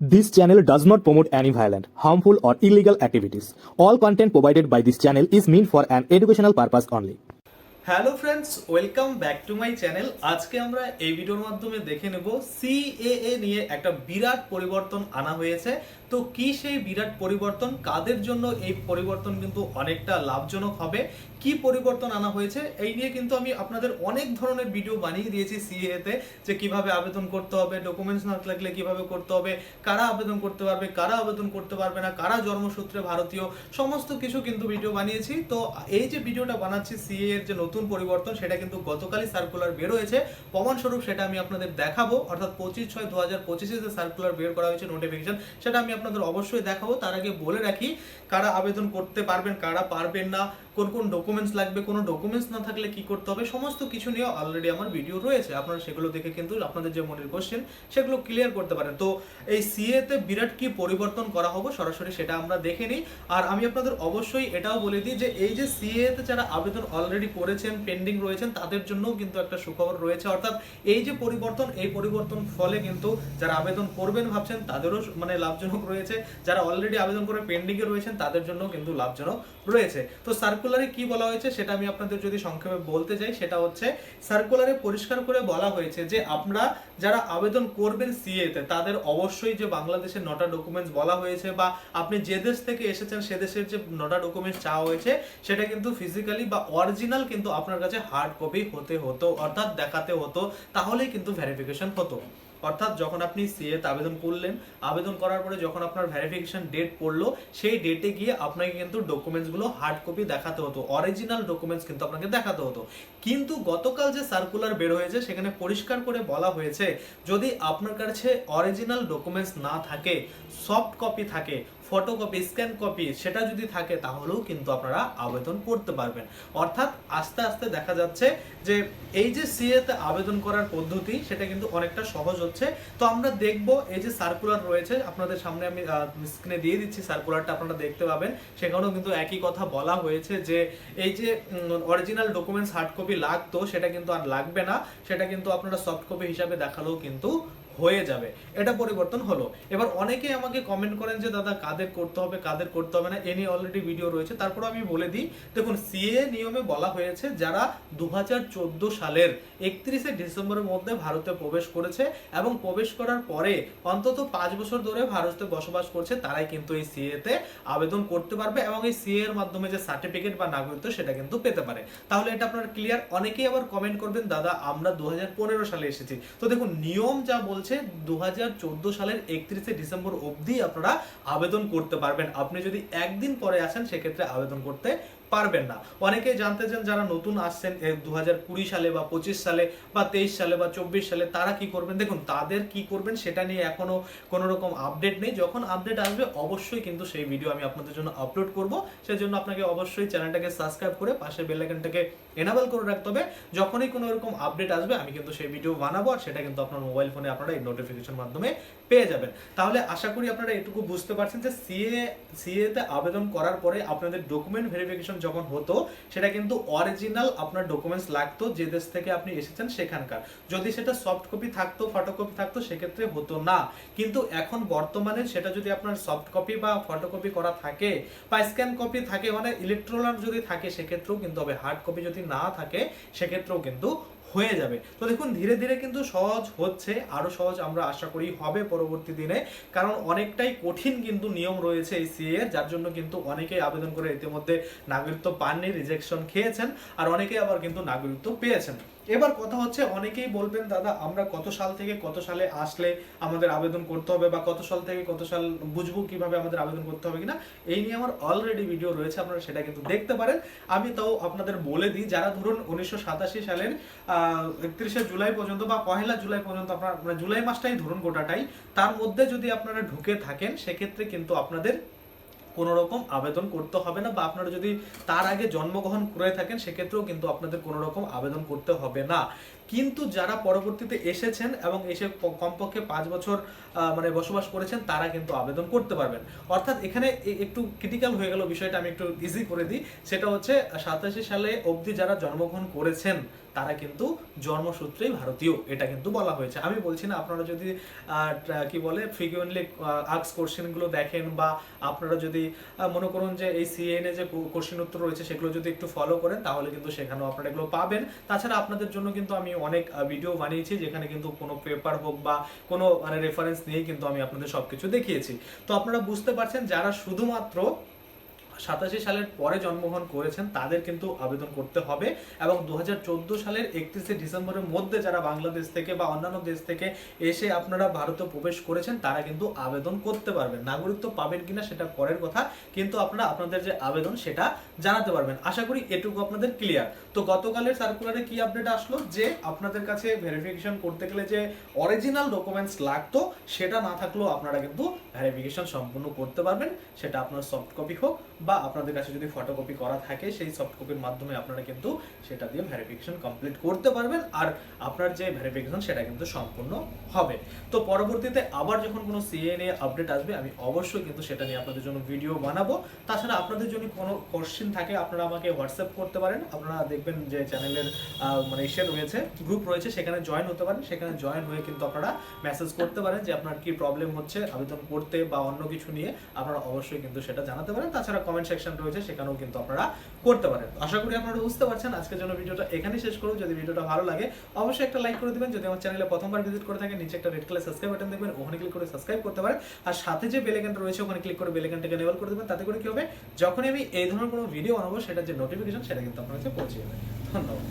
This channel does not promote any violent, harmful, or illegal activities. All content provided by this channel is meant for an educational purpose only. Hello friends welcome back to my channel আজকে আমরা এই ভিডিওর মাধ্যমে দেখে নেব CAA নিয়ে একটা বিরাট পরিবর্তন আনা হয়েছে তো কি সেই বিরাট পরিবর্তন কাদের জন্য এই পরিবর্তন কিন্তু অনেকটা লাভজনক হবে কি পরিবর্তন আনা হয়েছে, এই নিয়ে কিন্তু আমি আপনাদের অনেক ধরনের ভিডিও বানিয়ে দিয়েছি সিএএ তে, যে কীভাবে আবেদন করতে হবে ডকুমেন্টস না লাগলে কীভাবে করতে হবে, কারা আবেদন করতে পারবে, কারা আবেদন করতে পারবে না, কারা জন্মসূত্রে ভারতীয়, সমস্ত কিছু কিন্তু ভিডিও বানিয়েছি। তো এই যে ভিডিওটা বানাচ্ছি সিএ এর যে নতুন পরিবর্তন, সেটা কিন্তু গতকালই সার্কুলার বের হয়েছে। প্রমাণস্বরূপ সেটা আমি আপনাদের দেখাবো। অর্থাৎ পঁচিশ ছয় দু হাজার পঁচিশে যে সার্কুলার বের করা হয়েছে নোটিফিকেশন সেটা আমি আপনাদের অবশ্যই দেখাবো। তার আগে বলে রাখি, কারা আবেদন করতে পারবেন, কারা পারবেন না কোন কোন ডকুমেন্টস লাগবে, কোনো ডকুমেন্টস না থাকলে কি করতে হবে, সমস্ত কিছু নিয়ে অলরেডি আমার ভিডিও রয়েছে। আপনারা সেগুলো দেখে কিন্তু আপনাদের যে মনের কোশ্চেন সেগুলো ক্লিয়ার করতে পারেন। তো এই সিএ তে বিরাট কি পরিবর্তন করা হবে, সরাসরি সেটা আমরা দেখে নিই। আর আমি আপনাদের অবশ্যই এটাও বলে দিই যে, এই যে সিএ তে যারা আবেদন অলরেডি করেছেন পেন্ডিং রয়েছেন, তাদের জন্যও কিন্তু একটা সুখবর রয়েছে। অর্থাৎ এই যে পরিবর্তন, এই পরিবর্তন ফলে কিন্তু যারা আবেদন করবেন ভাবছেন, তাদেরও মানে লাভজনক রয়েছে। যারা অলরেডি আবেদন করে পেন্ডিং এ রয়েছেন, তাদের জন্য কিন্তু লাভজনক রয়েছে। তো সার্কুলারে কি বলা হয়েছে সেটা আমি আপনাদের যদি সংক্ষেপে বলতে চাই, সেটা হচ্ছে সার্কুলারে পরিষ্কার করে বলা হয়েছে যে আপনারা যারা আবেদন করবেন সিএ তে, তাদের অবশ্যই যে বাংলাদেশের নটা ডকুমেন্টস বলা হয়েছে বা আপনি যে দেশ থেকে এসেছেন সে দেশের যে নটা ডকুমেন্টস চাওয়া হয়েছে, সেটা কিন্তু ফিজিক্যালি বা অরিজিনাল কিন্তু আপনার কাছে হার্ড কপি হতে হতো, অর্থাৎ দেখাতে হতো, তাহলেই কিন্তু ভেরিফিকেশন হতো। অর্থাৎ যখন আপনি সি তে আবেদন করলেন, আবেদন করার পরে যখন আপনার ভ্যারিফিকেশন ডেট পড়ল, সেই ডেটে গিয়ে আপনাকে কিন্তু ডকুমেন্টসগুলো হার্ড কপি দেখাতে হতো অরিজিনাল ডকুমেন্টস কিন্তু আপনাকে দেখাতে হতো। কিন্তু গতকাল যে সার্কুলার বের হয়েছে, সেখানে পরিষ্কার করে বলা হয়েছে, যদি আপনার কাছে অরিজিনাল ডকুমেন্টস না থাকে সফট কপি থাকে ফটোকপি স্ক্যান কপি সেটা যদি থাকে তাহলেও কিন্তু আপনারা আবেদন করতে পারবেন। অর্থাৎ আস্তে আস্তে দেখা যাচ্ছে যে এই যে সিএ তে আবেদন করার পদ্ধতি, সেটা কিন্তু অনেকটা সহজ হচ্ছে। তো আমরা দেখব এই যে সার্কুলার রয়েছে, আপনাদের সামনে আমি স্ক্রিনে দিয়ে দিচ্ছি সার্কুলারটা আপনারা দেখতে পাবেন। সেখানেও কিন্তু একই কথা বলা হয়েছে যে এই যে অরিজিনাল ডকুমেন্টস হার্ড কপি লাগতো, সেটা কিন্তু আর লাগবে না। সেটা কিন্তু আপনারা সফট কপি হিসাবে দেখালেও কিন্তু হয়ে যাবে। এটা পরিবর্তন হলো। এবার অনেকেই আমাকে কমেন্ট করেন যে, দাদা, কাদের করতে হবে, কাদের করতে হবে না? এ নিয়ে অলরেডি ভিডিও রয়েছে। তারপর আমি বলে দিই, দেখুন সিএ নিয়মে বলা হয়েছে, যারা দু হাজার চোদ্দ সালের একত্রিশে ডিসেম্বরের মধ্যে ভারতে প্রবেশ করেছে এবং প্রবেশ করার পরে অন্তত পাঁচ বছর ধরে ভারতে বসবাস করছে, তারাই কিন্তু এই সিএ তে আবেদন করতে পারবে এবং এই সিএ এর মাধ্যমে যে সার্টিফিকেট বা নাগরিকত্ব, সেটা কিন্তু পেতে পারে। তাহলে এটা আপনার ক্লিয়ার অনেকেই আবার কমেন্ট করবেন, দাদা, আমরা দু হাজার পনেরো সালে এসেছি। তো দেখুন, নিয়ম যা বলছে দু সালের একত্রিশে ডিসেম্বর অবধি আপনারা আবেদন করতে পারবেন। আপনি যদি একদিন পরে আসেন, সেক্ষেত্রে আবেদন করতে পারবেন না। অনেকেই জানতে চান যারা নতুন আসছেন দু হাজার কুড়ি সালে বা পঁচিশ সালে বা তেইশ সালে বা চব্বিশ সালে তারা কি করবেন? দেখুন, তাদের কি করবেন সেটা নিয়ে এখনও কোনো রকম আপডেট নেই। যখন আপডেট আসবে, অবশ্যই কিন্তু সেই ভিডিও আমি আপনাদের জন্য আপলোড করব। সেই জন্য আপনাকে অবশ্যই চ্যানেলটাকে সাবস্ক্রাইব করে পাশে বেল আইকনটাকে এনাবেল করে রাখতে হবে। যখনই কোনো এরকম আপডেট আসবে, আমি কিন্তু সেই ভিডিও বানাবো আর সেটা কিন্তু আপনার মোবাইল ফোনে আপনারা এই নোটিফিকেশন মাধ্যমে পেয়ে যাবেন। তাহলে আশা করি আপনারা এটুকু বুঝতে পারছেন যে সিএ সিএতে আবেদন করার পরে আপনাদের ডকুমেন্ট ভেরিফিকেশন যখন হতো, সেটা কিন্তু অরিজিনাল আপনার ডকুমেন্টস লাগতো যে দেশ থেকে আপনি এসেছেন সেখানকার। যদি সেটা সফট কপি থাকতো ফটোকপি থাকতো, সেক্ষেত্রে হতো না। কিন্তু এখন বর্তমানে সেটা যদি আপনার সফট কপি বা ফটোকপি করা থাকে বা স্ক্যান কপি থাকে মানে ইলেকট্রোলার যদি থাকে, সেক্ষেত্রেও কিন্তু হবে। হার্ড কপি যদি না থাকে, সেক্ষেত্রেও কিন্তু হয়ে যাবে। তো দেখুন, ধীরে ধীরে কিন্তু সহজ হচ্ছে আরও সহজ আমরা আশা করি হবে পরবর্তী দিনে। কারণ অনেকটাই কঠিন কিন্তু নিয়ম রয়েছে এই সিএ এর, যার জন্য কিন্তু অনেকেই আবেদন করে ইতিমধ্যে নাগরিকত্ব পাননি রিজেকশন খেয়েছেন, আর অনেকেই আবার কিন্তু নাগরিকত্ব পেয়েছেন। এবার কথা হচ্ছে, অনেকেই বলবেন, দাদা, আমরা কত সাল থেকে কত সালে আসলে আমাদের আবেদন করতে হবে বা কত সাল থেকে কত সাল বুঝব কীভাবে আমাদের আবেদন করতে হবে কিনা? এই নিয়ে আমার অলরেডি ভিডিও রয়েছে, আপনারা সেটা কিন্তু দেখতে পারেন। আমি তাও আপনাদের বলে দিই, যারা ধরুন উনিশশো সাতাশি সালের একত্রিশে জুলাই পর্যন্ত বা পহেলা জুলাই পর্যন্ত আপনার মানে জুলাই মাসটাই ধরুন গোটাটাই, তার মধ্যে যদি আপনারা ঢুকে থাকেন, সেক্ষেত্রে কিন্তু আপনাদের কোনো রকম আবেদন করতে হবে না বা আপনারা যদি তার আগে জন্মগ্রহণ করে থাকেন, সেক্ষেত্রেও কিন্তু আপনাদের কোনো রকম আবেদন করতে হবে না। কিন্তু যারা পরবর্তীতে এসেছেন এবং এসে কমপক্ষে পাঁচ বছর মানে বসবাস করেছেন, তারা কিন্তু আবেদন করতে পারবেন। অর্থাৎ এখানে একটু ক্রিটিক্যাল হয়ে গেল বিষয়টা, আমি একটু ইজি করে দিই। সেটা হচ্ছে, সাতাশি সালে অবধি যারা জন্মগ্রহণ করেছেন তারা কিন্তু জন্মসূত্রেই ভারতীয়, এটা কিন্তু বলা হয়েছে। আমি বলছি না, আপনারা যদি কি বলে ফ্রিকুয়েন্টলি আর্কস কোশ্চেনগুলো দেখেন বা আপনারা যদি মনে করুন যে এই সিএনএ যে কোশ্চেন উত্তর রয়েছে, সেগুলো যদি একটু ফলো করেন, তাহলে কিন্তু সেখানেও আপনারা এগুলো পাবেন। তাছাড়া আপনাদের জন্য কিন্তু আমি অনেক ভিডিও বানিয়েছি, যেখানে কিন্তু কোনো পেপার হোক বা কোনো মানে রেফারেন্স নিয়ে কিন্তু আমি আপনাদের সবকিছু দেখিয়েছি। তো আপনারা বুঝতে পারছেন, যারা শুধুমাত্র সাতাশি সালের পরে জন্মগ্রহণ করেছেন, তাদের কিন্তু আবেদন করতে হবে। এবং দু হাজার চোদ্দ সালের একত্রিশে ডিসেম্বরের মধ্যে যারা বাংলাদেশ থেকে বা অন্যান্য দেশ থেকে এসে আপনারা ভারতে প্রবেশ করেছেন, তারা কিন্তু আবেদন করতে পারবেন। নাগরিকত্ব পাবেন কিনা সেটা পরের কথা, কিন্তু আপনারা আপনাদের যে আবেদন সেটা জানাতে পারবেন। আশা করি এটুকু আপনাদের ক্লিয়ার তো গতকালের সার্কুলারে কি আপডেট আসলো? যে আপনাদের কাছে ভেরিফিকেশন করতে গেলে যে অরিজিনাল ডকুমেন্টস লাগতো, সেটা না থাকলেও আপনারা কিন্তু ভেরিফিকেশন সম্পূর্ণ করতে পারবেন। সেটা আপনার সফট কপি হোক বা আপনাদের কাছে যদি ফটোকপি করা থাকে, সেই সফট কপির মাধ্যমে আপনারা কিন্তু সেটা দিয়ে ভেরিফিকেশন কমপ্লিট করতে পারবেন আর আপনার যে ভেরিফিকেশন সেটা কিন্তু সম্পূর্ণ হবে। তো পরবর্তীতে আবার যখন কোনো সিএ নিয়ে আপডেট আসবে, আমি অবশ্যই কিন্তু সেটা নিয়ে আপনাদের জন্য ভিডিও বানাবো। তাছাড়া আপনাদের যদি কোনো কোশ্চেন থাকে, আপনারা আমাকে হোয়াটসঅ্যাপ করতে পারেন। আপনারা দেখবেন যে চ্যানেলের মানে ইসে রয়েছে গ্রুপ রয়েছে, সেখানে জয়েন হতে পারেন। সেখানে জয়েন হয়ে কিন্তু আপনারা মেসেজ করতে পারেন যে আপনার কি প্রবলেম হচ্ছে আবেদন করতে বা অন্য কিছু নিয়ে আপনারা অবশ্যই কিন্তু সেটা জানাতে পারেন। তাছাড়া কমেন্ট সেকশন রয়েছে, সেখানেও কিন্তু আপনারা করতে পারেন। আশা করি আপনারা বুঝতে পারছেন। আজকের জন্য ভিডিওটা এখানে শেষ করুন। যদি ভিডিওটা ভালো লাগে, অবশ্যই একটা লাইক করে দেবেন। যদি আমার চ্যানেলে প্রথমবার ভিজিট করে থাকেন, নিচে একটা রেড কালার সাবস্ক্রাইব বাটন দেখবেন, ওখানে ক্লিক করে সাবস্ক্রাইব করতে পারেন। আর সাথে যে বেল আইকনটা রয়েছে, ওখানে ক্লিক করে বেল আইকনটাকে এনেবল করে দেবেন। তাতে করে কি হবে? যখনই আমি এই ধরনের কোনো ভিডিও বানাবো সেটা যে নোটিফিকেশন সেটা কিন্তু আপনার কাছে পৌঁছে যাবে। ধন্যবাদ।